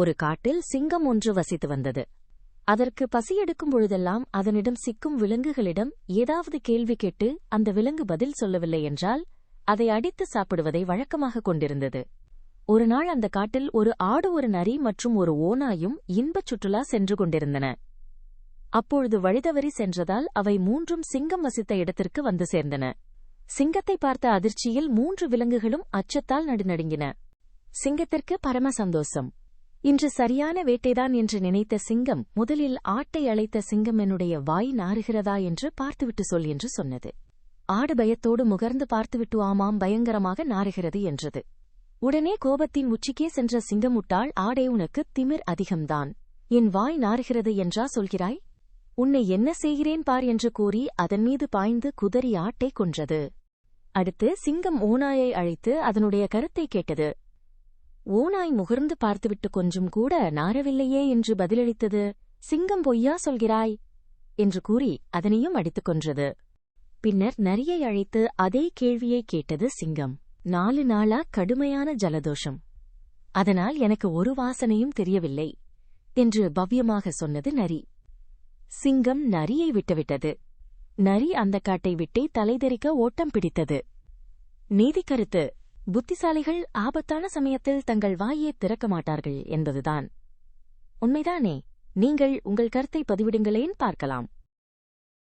ஒரு காட்டில் சிங்கம் ஒன்று வசித்து வந்தது. அதற்கு பசியெடுக்கும் பொழுதெல்லாம் அதனிடம் சிக்கும் விலங்குகளிடம் ஏதாவது கேள்வி கேட்டு அந்த விலங்கு பதில் சொல்லவில்லை என்றால் அதை அடித்து சாப்பிடுவதை வழக்கமாக கொண்டிருந்தது. ஒரு நாள் அந்த காட்டில் ஒரு ஆடு ஒரு நரி மற்றும் ஒரு ஓநாயும் இன்பச் சுற்றுலா சென்று கொண்டிருந்தன. அப்பொழுது வழிதவறி சென்றதால் அவை மூன்றும் சிங்கம் வசித்த இடத்திற்கு வந்து சேர்ந்தன. சிங்கத்தை பார்த்த அதிர்ச்சியில் மூன்று விலங்குகளும் அச்சத்தால் நடுநடுங்கின. சிங்கத்திற்கு பரம சந்தோஷம். இன்று சரியான வேட்டைதான் என்று நினைத்த சிங்கம் முதலில் ஆட்டை அழைத்த சிங்கம் என்னுடைய வாய் நாறுகிறதா என்று பார்த்துவிட்டு சொல் என்று சொன்னது. ஆடு பயத்தோடு முகர்ந்து பார்த்துவிட்டு ஆமாம் பயங்கரமாக நாறுகிறது என்றது. உடனே கோபத்தின் உச்சிக்கே சென்ற சிங்கமுட்டாள் ஆடே உனக்கு திமிர் அதிகம்தான். என் வாய் நாறுகிறது என்றா சொல்கிறாய்? உன்னை என்ன செய்கிறேன் பார் என்று கூறி அதன் மீது பாய்ந்து குதறி ஆட்டை கொன்றது. அடுத்து சிங்கம் ஓனாயை அழைத்து அதனுடைய கருத்தை கேட்டது. ஓநாய் முகர்ந்து பார்த்துவிட்டு கொஞ்சம் கூட நாரவில்லையே என்று பதிலளித்தது சிங்கம் பொய்யா சொல்கிறாய்? என்று கூறி அதனையும் அடித்துக் கொன்றது. பின்னர் நரியை அழைத்து அதே கேள்வியை கேட்டது சிங்கம் நாலு நாளா கடுமையான ஜலதோஷம். அதனால் எனக்கு ஒரு வாசனையும் தெரியவில்லை என்று பவ்யமாக சொன்னது நரி. சிங்கம் நரியை விட்டுவிட்டது. நரி அந்த காட்டை விட்டே தலைதெறிக்க ஓட்டம் பிடித்தது. நீதி கருத்து புத்திசாலிகள் ஆபத்தான சமயத்தில் தங்கள் வாயை திறக்க மாட்டார்கள் என்பதுதான். உண்மைதானே? நீங்கள் உங்கள் கருத்தை பதிவிடுங்களேன் பார்க்கலாம்.